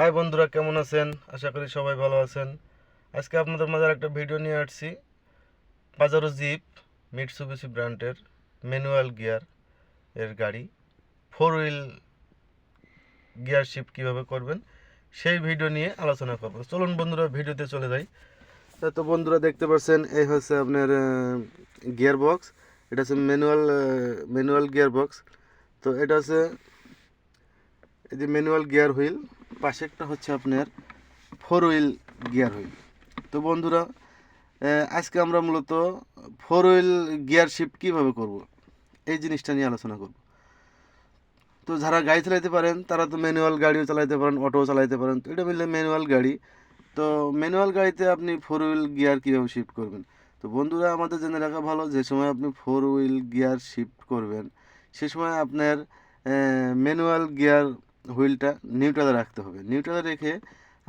High বন্ধুরা, কেমন আছেন? আশা করি সবাই ভালো আছেন। আজকে আপনাদের মাঝে একটা ভিডিও নিয়ে আসছি। বাজারো জিপ মিটসুবিসি ব্র্যান্ডের ম্যানুয়াল গিয়ার এর গাড়ি। ফোর হুইল গিয়ার শিফট কীভাবে করবেন, সেই ভিডিও নিয়ে আলোচনা করব। চলুন বন্ধুরা, ভিডিওতে চলে যাই। তা তো বন্ধুরা, দেখতে পাচ্ছেন, এই হচ্ছে আপনার গিয়ার বক্স। এটা হচ্ছে ম্যানুয়াল ম্যানুয়াল গিয়ার বক্স। তো এটা হচ্ছে এই যে ম্যানুয়াল গিয়ার হুইল পাশে একটা হচ্ছে আপনার ফোর হুইল গিয়ার হুইল তো বন্ধুরা আজকে আমরা মূলত ফোর হুইল গিয়ার শিফট কীভাবে করব, এই জিনিসটা নিয়ে আলোচনা করব। তো যারা গাড়ি চালাইতে পারেন, তারা তো ম্যানুয়াল গাড়িও চালাইতে পারেন অটোও চালাইতে পারেন, তো এটা মিললে ম্যানুয়াল গাড়ি। তো ম্যানুয়াল গাড়িতে আপনি ফোর হুইল গিয়ার কীভাবে শিফট করবেন? তো বন্ধুরা, আমাদের জেনে রাখা ভালো, যে সময় আপনি ফোর হুইল গিয়ার শিফট করবেন, সে সময় আপনার ম্যানুয়াল গিয়ার হুইলটা নিউট্রালে রাখতে হবে। নিউট্রালে রেখে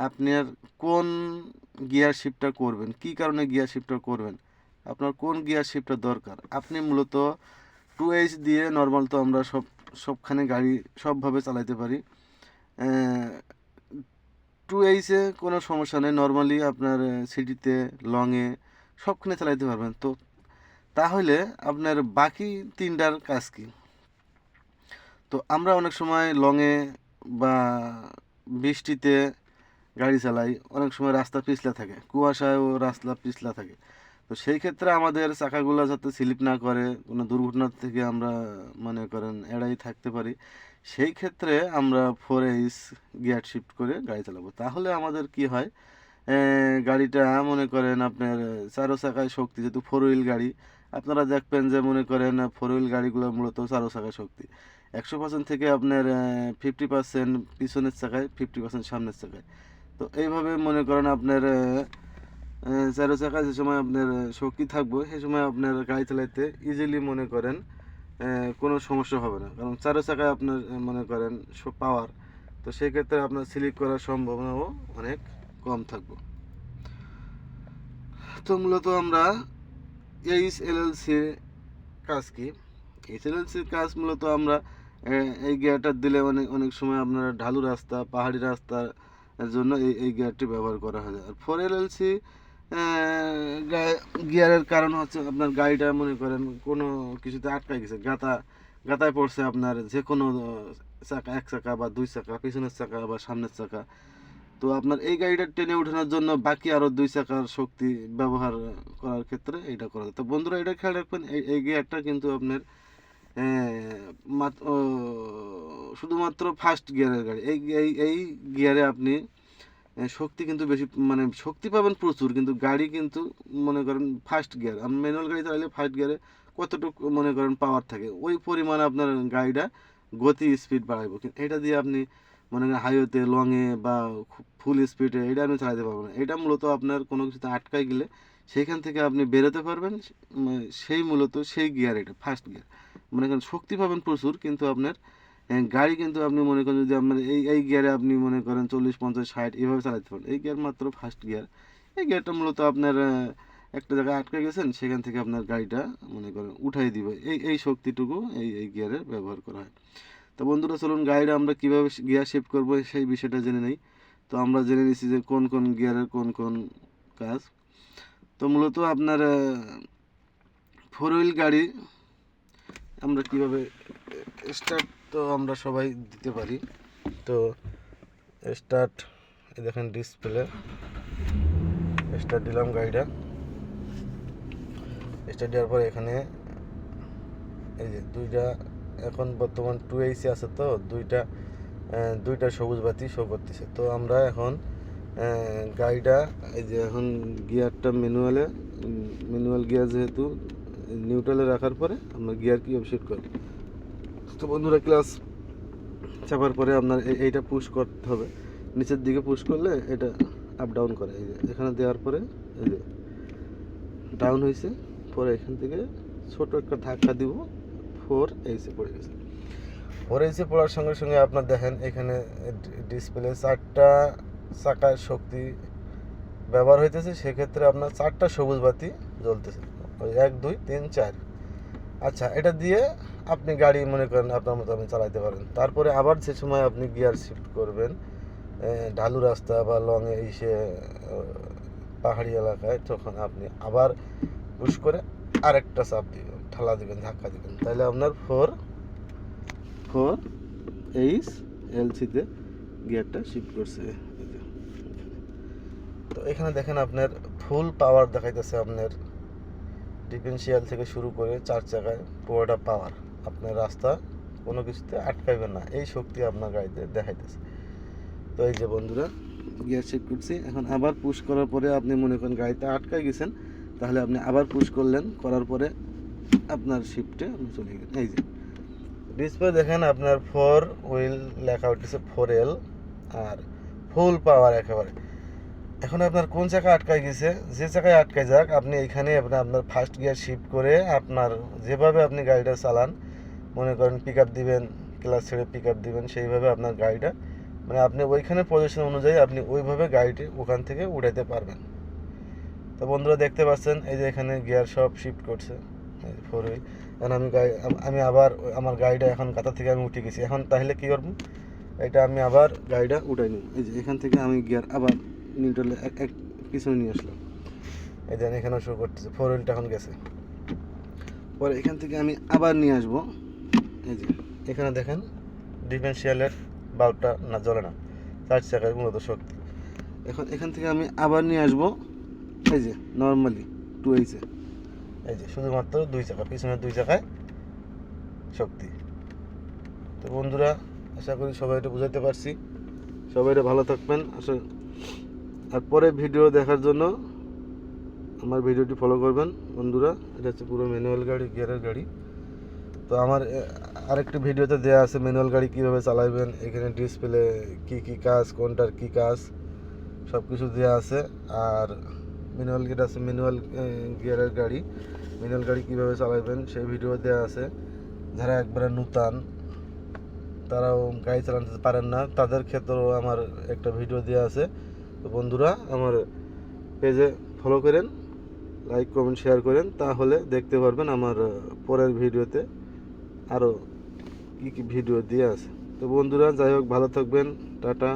আপনার কোন গিয়ার শিফটটা করবেন, কি কারণে গিয়ার শিফটটা করবেন, আপনার কোন গিয়ার শিফটটা দরকার, আপনি মূলত টু এইচ দিয়ে নর্মাল তো আমরা সব, সবখানে গাড়ি সবভাবে চালাইতে পারি। টু এইচে কোনো সমস্যা নেই, নর্মালি আপনার সিটিতে, লংয়ে সবখানে চালাইতে পারবেন। তো তাহলে আপনার বাকি তিনটার কাজ কি? তো আমরা অনেক সময় লংয়ে বা বৃষ্টিতে গাড়ি চালাই অনেক সময় রাস্তা পিছলা থাকে, কুয়াশায়ও রাস্তা পিছলা থাকে। তো সেই ক্ষেত্রে আমাদের চাকাগুলো যাতে স্লিপ না করে, কোনো দুর্ঘটনা থেকে আমরা মনে করেন এড়াই থাকতে পারি, সেই ক্ষেত্রে আমরা ফোর এইস গিয়ার শিফট করে গাড়ি চালাবো। তাহলে আমাদের কি হয় গাড়িটা মনে করেন আপনার চারো চাকায় শক্তি, যেহেতু ফোর হুইল গাড়ি, আপনারা দেখবেন যে মনে করেন ফোর হুইল গাড়িগুলো মূলত চারো চাকায় শক্তি। একশো পার্সেন্ট থেকে আপনার ফিফটি পার্সেন্ট পিছনের চাকায় ফিফটি পার্সেন্ট সামনের চাকায়। তো এইভাবে মনে করেন আপনার চারো চাকায় যে সময় আপনার শক্তি থাকব, সে সময় আপনার গাড়ি চালাইতে ইজিলি মনে করেন কোনো সমস্যা হবে না। কারণ চারো চাকায় আপনার মনে করেন পাওয়ার তো সেক্ষেত্রে আপনার স্লিপ করার সম্ভাবনাও অনেক কম থাকবে। তো মূলত আমরা এইচ এলএলসির কাজ কি? এইচ এলএলসির কাজ মূলত আমরা এই গিয়ারটা দিলে অনেক অনেক সময় আপনার ঢালু রাস্তা, পাহাড়ি রাস্তার জন্য এই এই গিয়ারটি ব্যবহার করা হয়। আর ফোর এলএলসি গিয়ারের কারণ হচ্ছে আপনার গাড়িটা মনে করেন কোনো কিছুতে আটকায় গেছে গাতা গাতায় পড়ছে আপনার যে কোনো চাকা, এক চাকা বা দুই চাকা, পিছনের চাকা বা সামনের চাকা। তো আপনার এই গাড়িটা টেনে ওঠানোর জন্য বাকি আরও দুই চাকার শক্তি ব্যবহার করার ক্ষেত্রে এটা করা যায়। তো বন্ধুরা, এটা খেয়াল রাখবেন এই গিয়ারটা কিন্তু আপনার শুধুমাত্র ফার্স্ট গিয়ারের গাড়ি। এই এই এই গিয়ারে আপনি শক্তি কিন্তু বেশি মানে শক্তি পাবেন প্রচুর, কিন্তু গাড়ি কিন্তু মনে করেন ফার্স্ট গিয়ার আপনি ম্যানুয়াল গাড়ি চালালে ফার্স্ট গিয়ারে কতটুকু মনে করেন পাওয়ার থাকে, ওই পরিমাণে আপনার গাড়িটা গতি স্পিড বাড়াইব। কিন্তু এটা দিয়ে আপনি মনে করেন হাইওয়েতে লংয়ে বা ফুল স্পিডে এটা আপনি চালাতে পারবেন না। এটা মূলত আপনার কোনো কিছুতে আটকায় গেলে সেইখান থেকে আপনি বেরোতে পারবেন, সেই মূলত সেই গিয়ার এটা ফার্স্ট গিয়ার মনে করেন শক্তি পাবেন প্রচুর, কিন্তু আপনার গাড়ি কিন্তু আপনি মনে করেন যদি আপনার এই এই গিয়ারে আপনি মনে করেন চল্লিশ, পঞ্চাশ, ষাট এভাবে চালাতে পারেন। এই গিয়ার মাত্র ফার্স্ট গিয়ার এই গিয়ারটা মূলত আপনার একটা জায়গায় আটকে গেছেন, সেখান থেকে আপনার গাড়িটা মনে করেন উঠাই দিবে। এই এই শক্তিটুকু এই এই গিয়ারে ব্যবহার করা হয়। তো বন্ধুরা, চলুন গাড়িটা আমরা কীভাবে গিয়ার শিফট করব সেই বিষয়টা জেনে নেই। তো আমরা জেনে নিচ্ছি যে কোন কোন গিয়ারের কোন কোন কাজ। তো মূলত আপনার ফোর হুইল গাড়ি আমরা কীভাবে স্টার্ট তো আমরা সবাই দিতে পারি। তো স্টার্ট দেখেন ডিসপ্লে স্টার্ট দিলাম গাড়িটা। স্টার্ট দেওয়ার পরে এখানে, এই যে দুইটা, এখন বর্তমান টু এইসি আছে তো, দুইটা দুইটা সবুজ বাতি শো করতেছে। তো আমরা এখন গাড়িটা, এই যে এখন গিয়ারটা ম্যানুয়ালে ম্যানুয়াল গিয়ার যেহেতু নিউট্রালে রাখার পরে আমরা গিয়ার কি শিফট করব। তো বন্ধুরা ক্লাস চাপার পরে আপনার এই- এইটা পুশ করতে হবে। নিচের দিকে পুশ করলে এটা আপ ডাউন করে। এই যে, এখানে দেওয়ার পরে এই যে ডাউন হয়েছে পরে এখান থেকে ছোট একটা ধাক্কা দিব। ফোর এইসে পড়ে গেছে। ফোর এইসে পড়ার সঙ্গে সঙ্গে আপনার দেখেন, এখানে ডিসপ্লে চারটা চাকার শক্তি ব্যবহার হইতেছে। সেক্ষেত্রে আপনার চারটা সবুজ বাতি জ্বলতেছে। ওই এক, দুই, তিন, চার। আচ্ছা এটা দিয়ে আপনি গাড়ি মনে করেন আপনার মতো আপনি চালাইতে পারেন। তারপরে আবার যে সময় আপনি গিয়ার শিফট করবেন ঢালু রাস্তা বা লংয়ে এসে পাহাড়ি এলাকায়, তখন আপনি আবার পুশ করে আরেকটা চাপ দিবেন, ঠালা দিবেন, ধাক্কা দিবেন। তাহলে আপনার ফোর ফোর এইচ এলসিতে গিয়ারটা শিফট করছে। তো এখানে দেখেন আপনার ফুল পাওয়ার দেখাইতেছে আপনার ডিফেন্সিয়াল থেকে শুরু করে চার চাকায় পুরোটা পাওয়ার আপনার রাস্তা কোনো কিছুতে আটকাইবেন না। এই শক্তি আপনার গাড়িতে দেখাইতেছে। তো এই যে বন্ধুরা গিয়ার শিফট করছি। এখন আবার পুশ করার পরে আপনি মনে করেন গাড়িতে আটকাই গেছেন, তাহলে আপনি আবার পুশ করলেন। করার পরে আপনার শিফটে আপনি চলে গেলেন। এই যে। ডিসপ্লে দেখেন, আপনার ফোর হুইল লেখা উঠতেছে ফোর এল আর ফুল পাওয়ার একেবারে। এখন আপনার কোন চাকা আটকায় গেছে? যে চাকায় আটকায় যাক, আপনি এখানে আপনার আপনার ফার্স্ট গিয়ার শিফট করে আপনার যেভাবে আপনি গাড়িটা চালান, মনে করেন পিক আপ দিবেন ক্লাস ছেড়ে পিক আপ দিবেন, সেইভাবে আপনার গাড়িটা মানে আপনি ওইখানে পজিশন অনুযায়ী আপনি ওইভাবে গাড়িটি ওখান থেকে উঠাইতে পারবেন। তো বন্ধুরা দেখতে পাচ্ছেন, এই যে এখানে গিয়ার সব শিফট করছে ফোর হুইল এখন আমি গাড়ি, আমি আবার আমার গাড়িটা এখন কাতা থেকে আমি উঠে গেছি। এখন তাহলে কী করব? এটা আমি আবার গাড়িটা উঠাই নিই। এই যে এখান থেকে আমি গিয়ার আবার নিউট্রালে এক পিছনে নিয়ে আসলাম। এই দেন এখানেও শুরু করতেছে। ফোর হুইলটা এখন গেছে। পরে এখান থেকে আমি আবার নিয়ে আসব। এই যে, এখানে দেখেন ডিফেন্সিয়ালের বাল্বটা না, জ্বলে না। চার চাকার মূলত শক্তি। এখন এখান থেকে আমি আবার নিয়ে আসব। এই যে নর্মালি টু এইচে এই যে, শুধুমাত্র দুই চাকা পিছনের দুই চাকায় শক্তি। তো বন্ধুরা, আশা করি সবাই এটা বুঝাতে পারছি। সবাই এটা ভালো থাকবেন। আশা আর পরে ভিডিও দেখার জন্য আমার ভিডিওটি ফলো করবেন। বন্ধুরা, এটা হচ্ছে পুরো ম্যানুয়াল গাড়ি গিয়ারের গাড়ি। তো আমার আরেকটি ভিডিওতে দেওয়া আছে ম্যানুয়াল গাড়ি কীভাবে চালাবেন এখানে ডিসপ্লে কি কি কাজ, কোনটার কি কাজ সব কিছু দেওয়া আছে। আর ম্যানুয়াল গিয়ার আছে ম্যানুয়াল গিয়ারের গাড়ি ম্যানুয়াল গাড়ি কীভাবে চালাবেন সেই ভিডিও দেওয়া আছে। যারা একবারে নূতন, তারাও গাড়ি চালাতে পারেন না। তাদের ক্ষেত্রেও আমার একটা ভিডিও দেওয়া আছে। তো বন্ধুরা, আমার পেজে ফলো করেন লাইক কমেন্ট শেয়ার করেন, তাহলে দেখতে পারবেন আমার পরের ভিডিওতে আরও কী কী ভিডিও দিয়ে আছে। তো বন্ধুরা, যাই হোক, ভালো থাকবেন, টাটা।